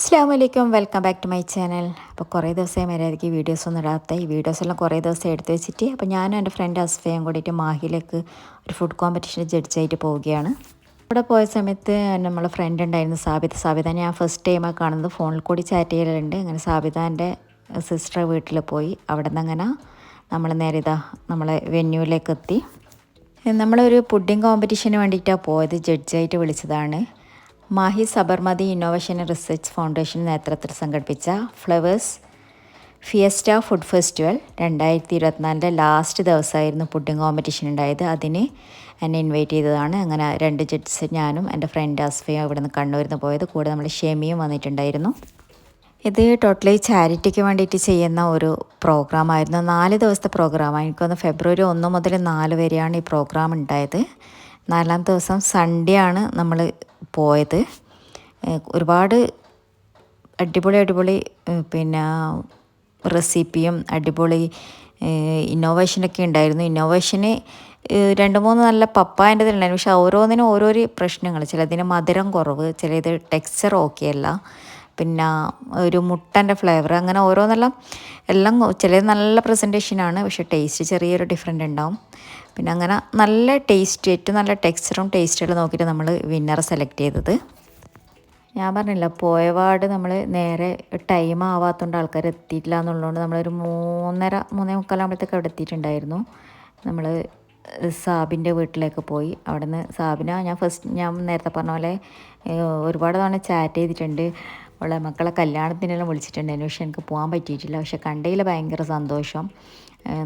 അസ്സാം വലൈക്കും welcome back to my channel. അപ്പോൾ കുറേ ദിവസമായി മര്യാദയ്ക്ക് വീഡിയോസ് ഒന്നും ഇടാത്ത. ഈ വീഡിയോസെല്ലാം കുറേ ദിവസം എടുത്ത് വെച്ചിട്ട് അപ്പോൾ ഞാനും എന്റെ ഫ്രണ്ട് അസ്ഫയും കൂടിയിട്ട് മാഹിലേക്ക് ഒരു ഫുഡ് കോമ്പറ്റീഷന് ജഡ്ജായിട്ട് പോവുകയാണ്. അവിടെ പോയ സമയത്ത് നമ്മൾ ഫ്രണ്ട് ഉണ്ടായിരുന്നു സാബിത. സാബിത ഞാൻ ഫസ്റ്റ് ടൈമാണ് കാണുന്നത്. ഫോണിൽ കൂടി ചാറ്റ് ചെയ്യലുണ്ട്. അങ്ങനെ സാബിതാന്റെ സിസ്റ്റർ വീട്ടിൽ പോയി. അവിടെ നിന്ന് അങ്ങനെ നമ്മൾ നേരെ ഇതാ നമ്മളെ വെന്യൂവിലേക്ക് എത്തി. നമ്മളൊരു പുഡിംഗ് കോമ്പറ്റീഷന് വേണ്ടിയിട്ടാണ് പോയത്. ജഡ്ജായിട്ട് വിളിച്ചതാണ്. Mahe Sabarmati innovation research foundation നേതൃത്വത്തിൽ സംഘടിപ്പിച്ച ഫ്ലവേഴ്സ് ഫിയസ്റ്റ ഫുഡ് ഫെസ്റ്റിവൽ രണ്ടായിരത്തി ഇരുപത്തിനാലിന്റെ ലാസ്റ്റ് ദിവസമായിരുന്നു പുഡിംഗ് കോമ്പറ്റീഷൻ ഉണ്ടായത്. അതിന് എന്നെ ഇൻവൈറ്റ് ചെയ്തതാണ്. അങ്ങനെ രണ്ട് ജഡ്ജസ് ഞാനും എന്റെ ഫ്രണ്ട് അസ്ഫയും ഇവിടെ നിന്ന് കണ്ണൂരിൽ നിന്ന് പോയത്. കൂടെ നമ്മൾ ഷെമിയും വന്നിട്ടുണ്ടായിരുന്നു. ഇത് ടോട്ടലി ചാരിറ്റിക്ക് വേണ്ടിയിട്ട് ചെയ്യുന്ന ഒരു പ്രോഗ്രാമായിരുന്നു നാല് ദിവസത്തെ പ്രോഗ്രാമാണ് എനിക്കൊന്ന് ഫെബ്രുവരി ഒന്ന് മുതൽ നാല് വരെയാണ് ഈ പ്രോഗ്രാം ഉണ്ടായത്. നാലാം ദിവസം സൺഡേ ആണ് നമ്മൾ പോയത്. ഒരുപാട് അടിപൊളി അടിപൊളി പിന്നെ റെസിപ്പിയും അടിപൊളി ഇന്നോവേഷനൊക്കെ ഉണ്ടായിരുന്നു. ഇന്നോവേഷന് രണ്ട് മൂന്ന് നല്ല പപ്പായന്റെ ഉണ്ടായിരുന്നു. പക്ഷെ ഓരോന്നിനും ഓരോരോ പ്രശ്നങ്ങൾ. ചിലതിന് മധുരം കുറവ് ചിലത് ടെക്സ്ചർ ഓക്കെ അല്ല. പിന്നെ ഒരു മുട്ടന്റെ ഫ്ലേവർ അങ്ങനെ ഓരോന്നെല്ലാം എല്ലാം ചിലത് നല്ല പ്രസന്റേഷനാണ് പക്ഷേ ടേസ്റ്റ് ചെറിയൊരു ഡിഫറെന്റ് ഉണ്ടാവും പിന്നെ അങ്ങനെ നല്ല ടേസ്റ്റ് ഏറ്റവും നല്ല ടെക്സ്ചറും ടേസ്റ്റുകളും നോക്കിയിട്ട് നമ്മൾ വിന്നറെ സെലക്ട് ചെയ്തത്. ഞാൻ പറഞ്ഞില്ല പോയപാട് നമ്മൾ നേരെ ടൈം ആവാത്തതുകൊണ്ട് ആൾക്കാർ എത്തിയിട്ടില്ല എന്നുള്ളതുകൊണ്ട് നമ്മളൊരു മൂന്നര മൂന്നേ മുക്കാലാകുമ്പോഴത്തേക്ക് അവിടെ എത്തിയിട്ടുണ്ടായിരുന്നു. നമ്മൾ സാബിന്റെ വീട്ടിലേക്ക് പോയി. അവിടെ നിന്ന് സാബിന ഞാൻ ഫസ്റ്റ് ഞാൻ നേരത്തെ പറഞ്ഞ പോലെ ഒരുപാട് തവണ ചാറ്റ് ചെയ്തിട്ടുണ്ട്. അവളെ മക്കളെ കല്യാണത്തിനെല്ലാം വിളിച്ചിട്ടുണ്ടായിരുന്നു പക്ഷെ എനിക്ക് പോകാൻ പറ്റിയിട്ടില്ല. പക്ഷെ കണ്ടതിൽ ഭയങ്കര സന്തോഷം.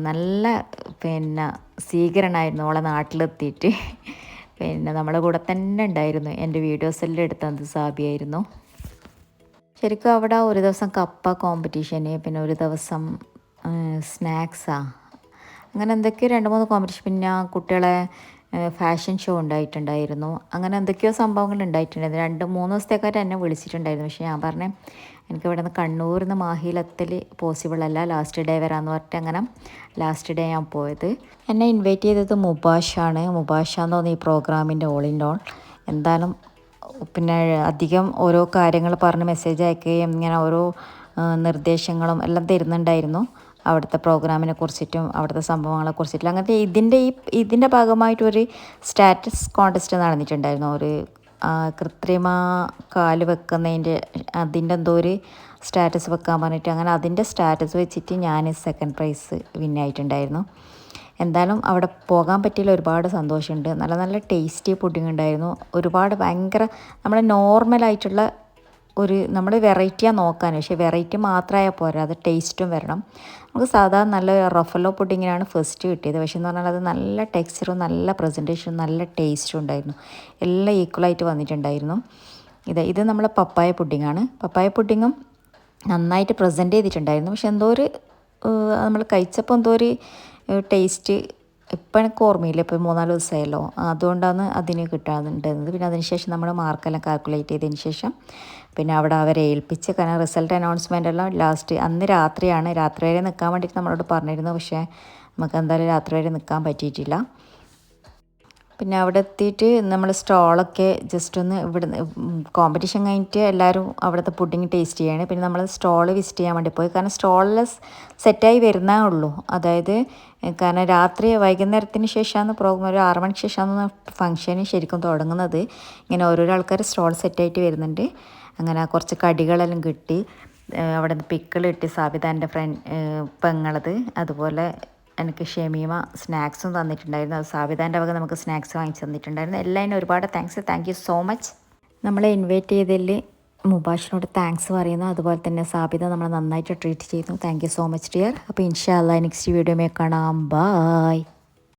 നല്ല പിന്നെ സ്വീകരണമായിരുന്നു അവളെ നാട്ടിലെത്തിയിട്ട്. പിന്നെ നമ്മളെ കൂടെ തന്നെ ഉണ്ടായിരുന്നു. എന്റെ വീഡിയോസെല്ലാം എടുത്തത് സാബിയായിരുന്നു. ശരിക്കും അവിടെ ഒരു ദിവസം കപ്പ കോമ്പറ്റീഷന് പിന്നെ ഒരു ദിവസം സ്നാക്സാ അങ്ങനെ എന്തൊക്കെയോ രണ്ട് മൂന്ന് കോമ്പറ്റീഷൻ പിന്നെ കുട്ടികളെ ഫാഷൻ ഷോ ഉണ്ടായിട്ടുണ്ടായിരുന്നു. അങ്ങനെ എന്തൊക്കെയോ സംഭവങ്ങൾ ഉണ്ടായിട്ടുണ്ടായിരുന്നു. രണ്ട് മൂന്ന് ദിവസത്തേക്കായിട്ട് എന്നെ വിളിച്ചിട്ടുണ്ടായിരുന്നു. പക്ഷേ ഞാൻ പറഞ്ഞേ എനിക്ക് ഇവിടെ നിന്ന് കണ്ണൂരിൽ നിന്ന് മാഹിയിലെത്തൽ പോസിബിൾ അല്ല ലാസ്റ്റ് ഡേ വരാമെന്ന് പറഞ്ഞിട്ട് അങ്ങനെ ലാസ്റ്റ് ഡേ ഞാൻ പോയത്. എന്നെ ഇൻവൈറ്റ് ചെയ്തത് മുബാഷാണ് മുബാഷ എന്ന് തോന്നി ഈ പ്രോഗ്രാമിന്റെ ഓൾ ഇൻ ഓൾ എന്തായാലും പിന്നെ അധികം ഓരോ കാര്യങ്ങൾ പറഞ്ഞ് മെസ്സേജ് അയക്കുകയും ഇങ്ങനെ ഓരോ നിർദ്ദേശങ്ങളും എല്ലാം തരുന്നുണ്ടായിരുന്നു. അവിടുത്തെ പ്രോഗ്രാമിനെ കുറിച്ചിട്ടും അവിടുത്തെ സംഭവങ്ങളെ കുറിച്ചിട്ടും. അങ്ങനത്തെ ഇതിന്റെ ഈ ഇതിന്റെ ഭാഗമായിട്ടൊരു സ്റ്റാറ്റസ് കോൺടെസ്റ്റ് നടന്നിട്ടുണ്ടായിരുന്നു. ഒരു കൃത്രിമ കാൽ വെക്കുന്നതിന്റെ അതിന്റെ എന്തോ ഒരു സ്റ്റാറ്റസ് വെക്കാൻ പറഞ്ഞിട്ട് അങ്ങനെ അതിന്റെ സ്റ്റാറ്റസ് വെച്ചിട്ട് ഞാൻ സെക്കൻഡ് പ്രൈസ് വിൻ വിന്നായിട്ടുണ്ടായിരുന്നു എന്തായാലും അവിടെ പോകാൻ പറ്റിയില്ല. ഒരുപാട് സന്തോഷമുണ്ട്. നല്ല നല്ല ടേസ്റ്റി പുഡിങ് ഉണ്ടായിരുന്നു. ഒരുപാട് ഭയങ്കര നമ്മുടെ നോർമലായിട്ടുള്ള ഒരു നമ്മൾ വെറൈറ്റിയാണ് നോക്കാൻ പക്ഷേ വെറൈറ്റി മാത്രമായാൽ പോരാ. അത് ടേസ്റ്റും വരണം. നമുക്ക് സാധാരണ നല്ല റഫലോ പുഡിങ്ങിനാണ് ഫസ്റ്റ് കിട്ടിയത്. പക്ഷേ എന്ന് പറഞ്ഞാൽ അത് നല്ല ടെക്സ്ചറും നല്ല പ്രസന്റേഷനും നല്ല ടേസ്റ്റും ഉണ്ടായിരുന്നു. എല്ലാം ഈക്വലായിട്ട് വന്നിട്ടുണ്ടായിരുന്നു. ഇത് ഇത് നമ്മളെ പപ്പായ പുഡിങ്ങാണ്. പപ്പായ പുഡിങ്ങും നന്നായിട്ട് പ്രസന്റ് ചെയ്തിട്ടുണ്ടായിരുന്നു. പക്ഷെ എന്തോ ഒരു നമ്മൾ കഴിച്ചപ്പോൾ എന്തോ ഒരു ടേസ്റ്റ് ഇപ്പം എനിക്ക് ഓർമ്മയില്ല. ഇപ്പോൾ മൂന്നാൽ ദിവസമായല്ലോ. അതുകൊണ്ടാണ് അതിന് കിട്ടാറുണ്ടായിരുന്നത് പിന്നെ അതിനുശേഷം നമ്മൾ മാർക്കെല്ലാം കാൽക്കുലേറ്റ് ചെയ്തതിന് ശേഷം പിന്നെ അവിടെ അവരെ ഏൽപ്പിച്ച് കാരണം റിസൾട്ട് അനൗൺസ്മെന്റ് എല്ലാം ലാസ്റ്റ് അന്ന് രാത്രിയാണ്. രാത്രി വരെ നിൽക്കാൻ വേണ്ടിയിട്ട് നമ്മളോട് പറഞ്ഞിരുന്നു. പക്ഷേ നമുക്ക് എന്തായാലും രാത്രി വരെ നിൽക്കാൻ പറ്റിയിട്ടില്ല. പിന്നെ അവിടെ എത്തിയിട്ട് നമ്മൾ സ്റ്റോളൊക്കെ ജസ്റ്റ് ഒന്ന് ഇവിടെ കോമ്പറ്റീഷൻ കഴിഞ്ഞിട്ട് എല്ലാവരും അവിടുത്തെ പുഡിങ് ടേസ്റ്റ് ചെയ്യാണ്. പിന്നെ നമ്മൾ സ്റ്റോൾ വിസിറ്റ് ചെയ്യാൻ വേണ്ടി പോയി. കാരണം സ്റ്റോളിൽ സെറ്റായി വരുന്നേ ഉള്ളൂ. അതായത് കാരണം രാത്രി വൈകുന്നേരത്തിന് ശേഷമാണ് പ്രോഗ്രാം ഒരു ആറ് മണിക്ക് ശേഷമാണ് ഫംഗ്ഷന് ശരിക്കും തുടങ്ങുന്നത്. ഇങ്ങനെ ഓരോരോ ആൾക്കാർ സ്റ്റോൾ സെറ്റായിട്ട് വരുന്നുണ്ട്. അങ്ങനെ കുറച്ച് കടികളെല്ലാം കിട്ടി. അവിടെ നിന്ന് പിക്കിൾ കിട്ടി സാബിത എന്റെ ഫ്രണ്ട് പെങ്ങളത്. അതുപോലെ എനിക്ക് ഷെമീമ സ്നാക്സും തന്നിട്ടുണ്ടായിരുന്നു. അത് സാബിതാന്റെ വക നമുക്ക് സ്നാക്സ് വാങ്ങിച്ച് തന്നിട്ടുണ്ടായിരുന്നു. എല്ലാവരും ഒരുപാട് thanks thank you so much നമ്മളെ ഇൻവൈറ്റ് ചെയ്തതിൽ മുബാഷിനോട് താങ്ക്സ് പറയുന്നു. അതുപോലെ തന്നെ സാബിത നമ്മളെ നന്നായിട്ട് ട്രീറ്റ് ചെയ്യുന്നു. Thank you so much dear അപ്പോൾ ഇൻഷാ അല്ല നെക്സ്റ്റ് വീഡിയോ കാണാം. ബായ്